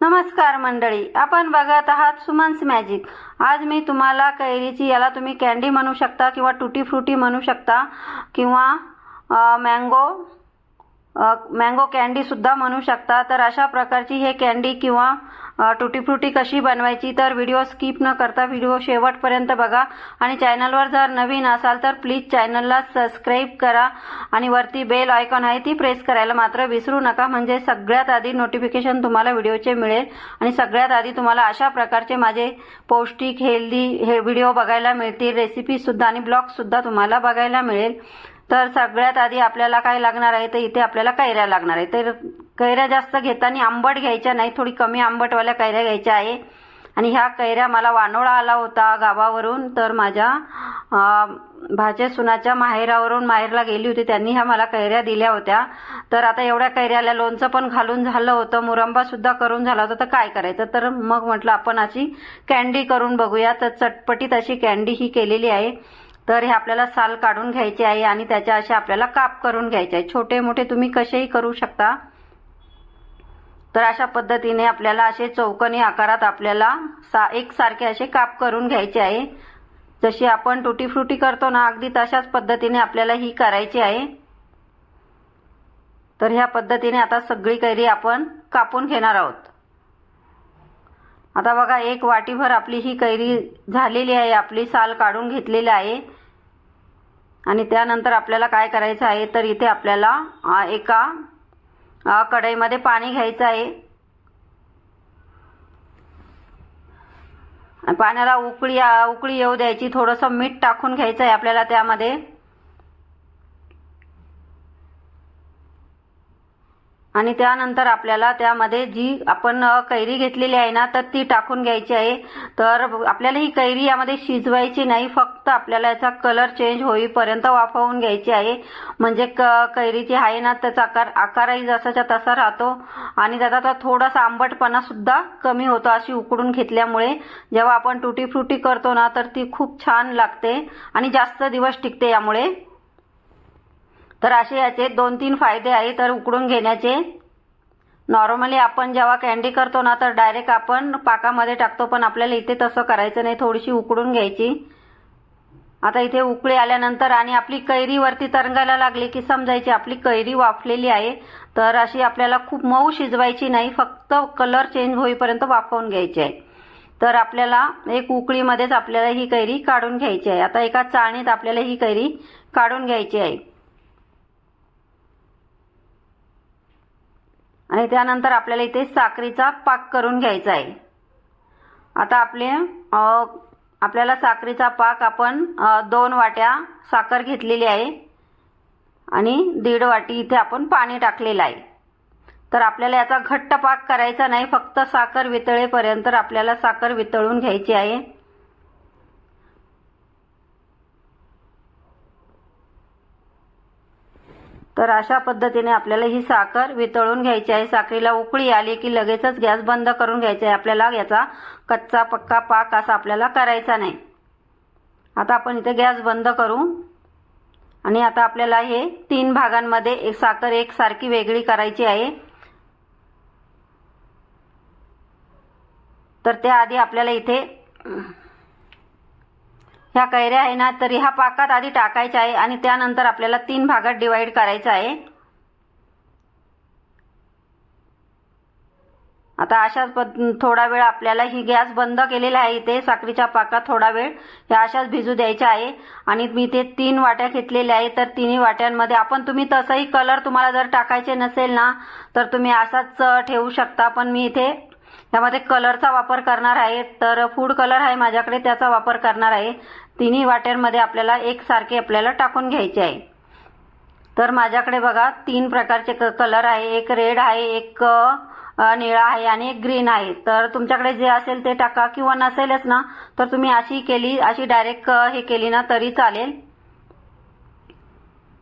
नमस्कार मंडळी आपण बघत आहात सुमन्स मॅजिक आज मी तुम्हाला कैरीची याला तुम्ही कॅन्डी म्हणू शकता किंवा टुटी फ्रुटी म्हणू शकता किंवा मँगो मँगो कॅन्डीसुद्धा म्हणू शकता. तर अशा प्रकारची हे कॅन्डी किंवा टुटी फ्रुटी कशी बनवायची तर व्हिडिओ स्किप न करता व्हिडिओ शेवटपर्यंत बघा. आणि चॅनलवर जर नवीन असाल तर प्लीज चॅनलला सबस्क्राईब करा. आणि वरती बेल आयकॉन आहे ती प्रेस करायला मात्र विसरू नका. म्हणजे सगळ्यात आधी नोटिफिकेशन तुम्हाला व्हिडिओचे मिळेल. आणि सगळ्यात आधी तुम्हाला अशा प्रकारचे माझे पौष्टिक हेल्दी हे व्हिडिओ बघायला मिळतील. रेसिपीसुद्धा आणि ब्लॉगसुद्धा तुम्हाला बघायला मिळेल. तर सगळ्यात आधी आपल्याला काय लागणार आहे? तर इथे आपल्याला कैऱ्या लागणार आहे. तर कैऱ्या जास्त घेताना आंबट घ्यायच्या नाही थोडी कमी आंबटवाल्या कैऱ्या घ्यायच्या आहे. आणि ह्या कैऱ्या मला वानोळा आला होता गावावरून तर माझ्या भाचे सुनाच्या माहेरावरून माहेरला गेली होती. त्यांनी ह्या मला कैऱ्या दिल्या होत्या. तर आता एवढ्या कैऱ्याला लोणचं पण घालून झालं होतं मुरंबा सुद्धा करून झाला होता. तर काय करायचं? तर मग म्हटलं आपण अशी कॅन्डी करून बघूया. तर चटपटीत अशी कॅन्डी ही केलेली आहे. तर हे आपल्याला साल काढून घ्यायचे आहे आणि त्याच्या असे आपल्याला काप करून घ्यायचे आहे. छोटे मोठे तुम्ही कसेही करू शकता. तर अशा पद्धतीने आपल्याला असे चौकनी आकारात आपल्याला सा एकसारखे असे काप करून घ्यायचे आहे. जशी आपण टुटी फ्रुटी करतो ना अगदी तशाच पद्धतीने आपल्याला ही करायची आहे. तर ह्या पद्धतीने आता सगळी कैरी आपण कापून घेणार आहोत. आता बघा एक वाटीभर आपली ही कैरी झालेली आहे आपली साल काढून घेतलेली आहे. आणि त्यानंतर आपल्याला काय करायचं आहे तर इथे आपल्याला एका कढईमध्ये पाणी घ्यायचं आहे. पाण्याला उकळी उकळी येऊ द्यायची थोडंसं मीठ टाकून घ्यायचं आहे आपल्याला त्यामध्ये. आणि त्यानंतर आपल्याला त्यामध्ये जी आपण कैरी घेतलेली आहे ना तर ती टाकून घ्यायची आहे. तर आपल्याला ही कैरी यामध्ये शिजवायची नाही फक्त आपल्याला याचा कलर चेंज होईपर्यंत वाफवून घ्यायची आहे. म्हणजे क कैरीची आहे ना त्याचा आकार आकारही जसाच्या तसा राहतो. आणि त्याचा तर थोडासा आंबटपणा सुद्धा कमी होतो अशी उकडून घेतल्यामुळे. जेव्हा आपण तुटी फ्रुटी करतो ना तर ती खूप छान लागते आणि जास्त दिवस टिकते यामुळे. तर असे याचे दोन तीन फायदे आहे तर उकडून घेण्याचे. नॉर्मली आपण जेव्हा कॅन्डी करतो ना तर डायरेक्ट आपण पाकामध्ये टाकतो पण आपल्याला इथे तसं करायचं नाही थोडीशी उकडून घ्यायची. आता इथे उकळी आल्यानंतर आणि आपली कैरीवरती तरंगायला लागली की समजायची आपली कैरी वाफलेली आहे तर अशी आपल्याला खूप मऊ शिजवायची नाही फक्त कलर चेंज होईपर्यंत वाफवून घ्यायची आहे. तर आपल्याला एक उकळीमध्येच आपल्याला ही कैरी काढून घ्यायची आहे. आता एका चाळणीत आपल्याला ही कैरी काढून घ्यायची आहे. आणि त्यानंतर आपल्याला इथे साखरेचा पाक करून घ्यायचा आहे. आता आपले आपल्याला साखरेचा पाक आपण दोन वाट्या साखर घेतलेली आहे. आणि दीड वाटी इथे आपण पाणी टाकलेलं आहे. तर आपल्याला याचा घट्ट पाक करायचा नाही फक्त साखर वितळेपर्यंत आपल्याला साखर वितळून घ्यायची आहे. तर अशा पद्धतीने आपल्याला ही साखर वितळून घ्यायची आहे. साखरेला उकळी आली की लगेचच गॅस बंद करून घ्यायचा आहे. आपल्याला याचा कच्चा पक्का पाक असा आपल्याला करायचा नाही. आता आपण इथे गॅस बंद करू. आणि आता आपल्याला हे तीन भागांमध्ये एक साखर एकसारखी वेगळी करायची आहे. तर त्याआधी आपल्याला इथे ह्या कैऱ्या आहे ना तर ह्या पाकात आधी टाकायच्या आहे आणि त्यानंतर आपल्याला तीन भागात डिवाइड करायचं आहे. आता अशाच पद थोडा वेळ आपल्याला ही गॅस बंद केलेला आहे इथे साखरीच्या पाकात थोडा वेळ. ह्या अशाच भिजू द्यायच्या आहे आणि मी इथे तीन वाट्या घेतलेल्या आहे तर तिन्ही वाट्यांमध्ये आपण तुम्ही तसंही कलर तुम्हाला जर टाकायचे नसेल ना तर तुम्ही असाच ठेवू शकता. पण मी इथे त्यामध्ये कलरचा वापर करणार आहे तर फूड कलर आहे माझ्याकडे त्याचा वापर करणार आहे. तिन्ही वाट्यांमध्ये आपल्याला एकसारखे आपल्याला टाकून घ्यायचे आहे. तर माझ्याकडे बघा तीन प्रकारचे क कलर आहे. एक रेड आहे एक निळा आहे आणि एक ग्रीन आहे. तर तुमच्याकडे जे असेल ते टाका. किंवा नसेलच ना तर तुम्ही अशी केली अशी डायरेक्ट हे केली ना तरी चालेल.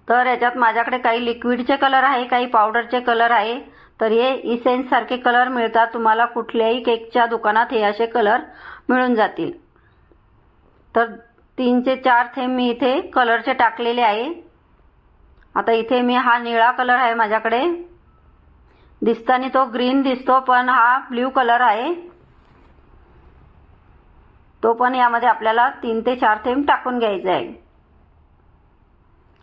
तर याच्यात माझ्याकडे काही लिक्विडचे कलर आहे काही पावडरचे कलर आहे. तर हे इसेन्ससारखे कलर मिळतात. तुम्हाला कुठल्याही केकच्या दुकानात हे असे कलर मिळून जातील. तर तीनचे चार थेंब मी इथे कलरचे टाकलेले आहे. आता इथे मी हा निळा कलर आहे माझ्याकडे. दिसताना तो ग्रीन दिसतो पण हा ब्ल्यू कलर आहे. तो पण यामध्ये आपल्याला तीन ते चार थेंब टाकून घ्यायचा आहे.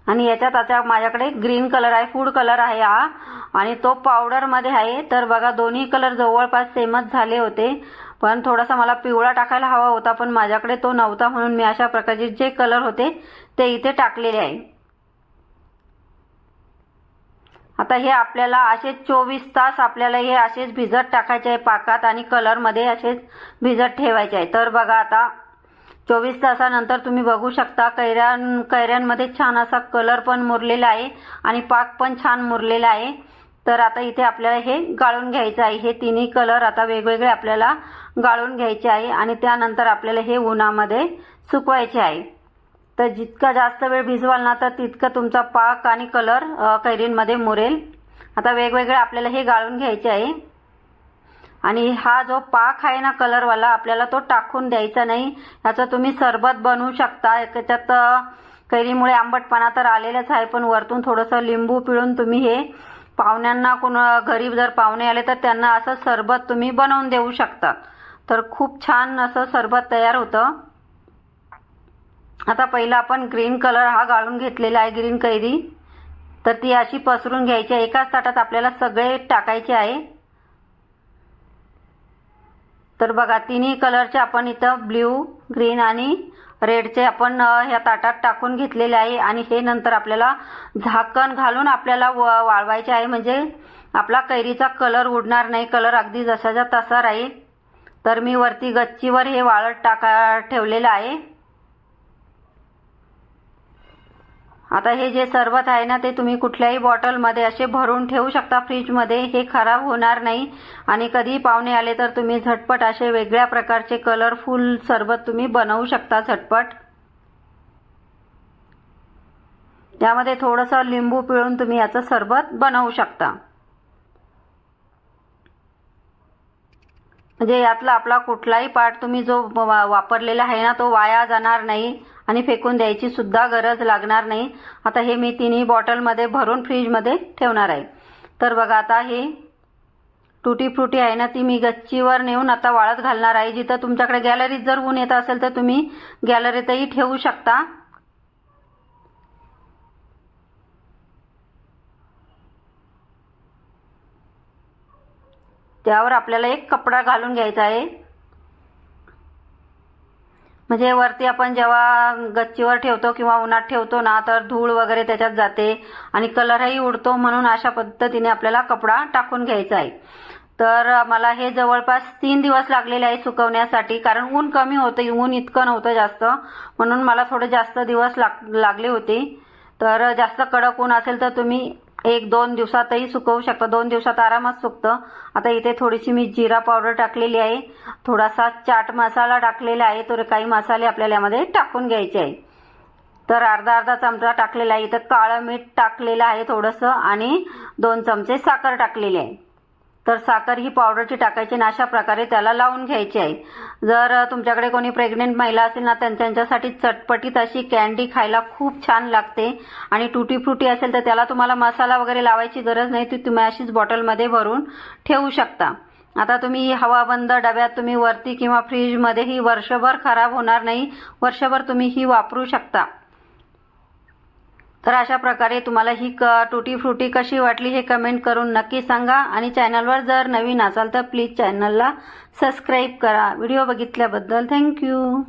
आणि याच्यात आता माझ्याकडे ग्रीन कलर आहे फूड कलर आहे हा. आणि तो पावडरमध्ये आहे. तर बघा दोन्ही कलर जवळपास सेमच झाले होते. पण थोडासा मला पिवळा टाकायला हवा होता पण माझ्याकडे तो नव्हता म्हणून मी अशा प्रकारचे जे कलर होते ते इथे टाकलेले आहे. आता हे आपल्याला असे चोवीस तास आपल्याला हे असेच भिजत टाकायचे आहे पाकात आणि कलरमध्ये असेच भिजत ठेवायचे आहे. तर बघा आता चोवीस तासानंतर तुम्ही बघू शकता कैऱ्यां कैऱ्यांमध्ये छान असा कलर पण मुरलेला आहे आणि पाक पण छान मुरलेला आहे. तर आता इथे आपल्याला हे गाळून घ्यायचं आहे. हे तिन्ही कलर आता वेगवेगळे आपल्याला गाळून घ्यायचे आहे आणि त्यानंतर आपल्याला हे उन्हामध्ये सुकवायचे आहे. तर जितका जास्त वेळ भिजवाल ना तर तितकं तुमचा पाक आणि कलर कैरींमध्ये मुरेल. आता वेगवेगळे आपल्याला हे गाळून घ्यायचे आहे. आणि हा जो पाक आहे ना कलरवाला आपल्याला तो टाकून द्यायचा नाही. ह्याचं तुम्ही सरबत बनवू शकता. त्याच्यात कैरीमुळे आंबटपणा तर आलेलाच आहे पण वरतून थोडंसं लिंबू पिळून तुम्ही हे पाहुण्यांना कोण घरी जर पाहुणे आले तर त्यांना असं सरबत तुम्ही बनवून देऊ शकता. तर खूप छान असं सरबत तयार होतं. आता पहिला आपण ग्रीन कलर हा गाळून घेतलेला आहे ग्रीन कैरी. तर ती अशी पसरून घ्यायची आहे. एकाच ताटात आपल्याला सगळे टाकायचे आहे. तर बघा तिन्ही कलरचे आपण इथं ब्ल्यू ग्रीन आणि रेडचे आपण ह्या ताटात टाकून घेतलेले आहे. आणि हे नंतर आपल्याला झाकण घालून आपल्याला व- वाळवायचे आहे. म्हणजे आपला कैरीचा कलर उडणार नाही. कलर अगदी जसाच्या तसा राहील. तर मी वरती गच्चीवर हे वाळत टाका ठेवलेलं आहे. आता हे जे सरबत आहे ना ते तुम्ही कुठल्याही बॉटलमध्ये असे भरून ठेवू शकता. फ्रीजमध्ये हे खराब होणार नाही. आणि कधी पाहुणे आले तर तुम्ही झटपट असे वेगळ्या प्रकारचे कलरफुल सरबत तुम्ही बनवू शकता झटपट. त्यामध्ये थोडंसं लिंबू पिळून तुम्ही याचं सरबत बनवू शकता. म्हणजे यातला आपला कुठलाही पार्ट तुम्ही जो वा- वापरलेला आहे ना तो वाया जाणार नाही आणि फेकून द्यायची सुद्धा गरज लागणार नाही. आता हे मी तिन्ही बॉटलमध्ये भरून फ्रीजमध्ये ठेवणार आहे. तर बघा आता हे टुटी फ्रुटी आहे ना ती मी गच्चीवर नेऊन आता वाळत घालणार आहे. जिथं तुमच्याकडे गॅलरीत जर ऊन येत असेल तर तुम्ही गॅलरीतही ठेवू शकता. त्यावर आपल्याला एक कपडा घालून घ्यायचा आहे. म्हणजे वरती आपण जेव्हा गच्चीवर ठेवतो किंवा उन्हात ठेवतो ना तर धूळ वगैरे त्याच्यात जाते आणि कलरही उडतो म्हणून अशा पद्धतीने आपल्याला कपडा टाकून घ्यायचा आहे. तर मला हे जवळपास तीन दिवस लागलेले आहे सुकवण्यासाठी कारण ऊन कमी होतं ऊन इतकं नव्हतं जास्त म्हणून मला थोडे जास्त दिवस लाग लागले होते. तर जास्त कडक ऊन असेल तर तुम्ही एक दोन दिवसातही सुकवू शकता. दोन दिवसात आरामात सुकतं. आता इथे थोडीशी मी जिरा पावडर टाकलेली आहे. थोडासा चाट मसाला टाकलेला आहे. तर काही मसाले आपल्याला यामध्ये टाकून घ्यायचे आहे. तर अर्धा अर्धा चमचा टाकलेला आहे. इथं काळं मीठ टाकलेलं आहे थोडंसं आणि दोन चमचे साखर टाकलेली आहे. तर साखर ही पावडरची टाकायची आणि अशा प्रकारे त्याला लावून घ्यायची आहे. जर तुमच्याकडे कोणी प्रेग्नेंट महिला असेल ना त्यांच्यासाठी चटपटीत अशी कॅन्डी खायला खूप छान लागते. आणि टुटी फ्रुटी असेल तर त्याला तुम्हाला मसाला वगैरे लावायची गरज नाही. ती तुम्ही अशीच बॉटलमध्ये भरून ठेवू शकता. आता तुम्ही हवाबंद डब्यात तुम्ही वरती किंवा फ्रीजमध्ये ही वर्षभर खराब होणार नाही. वर्षभर तुम्ही ही वापरू शकता. तर अशा प्रकारे तुम्हाला ही क टुटी फ्रुटी कशी वाटली हे कमेंट करून नक्की सांगा. आणि चॅनलवर जर नवीन असाल तर प्लीज चॅनलला सबस्क्राईब करा. Video बघितल्याबद्दल thank you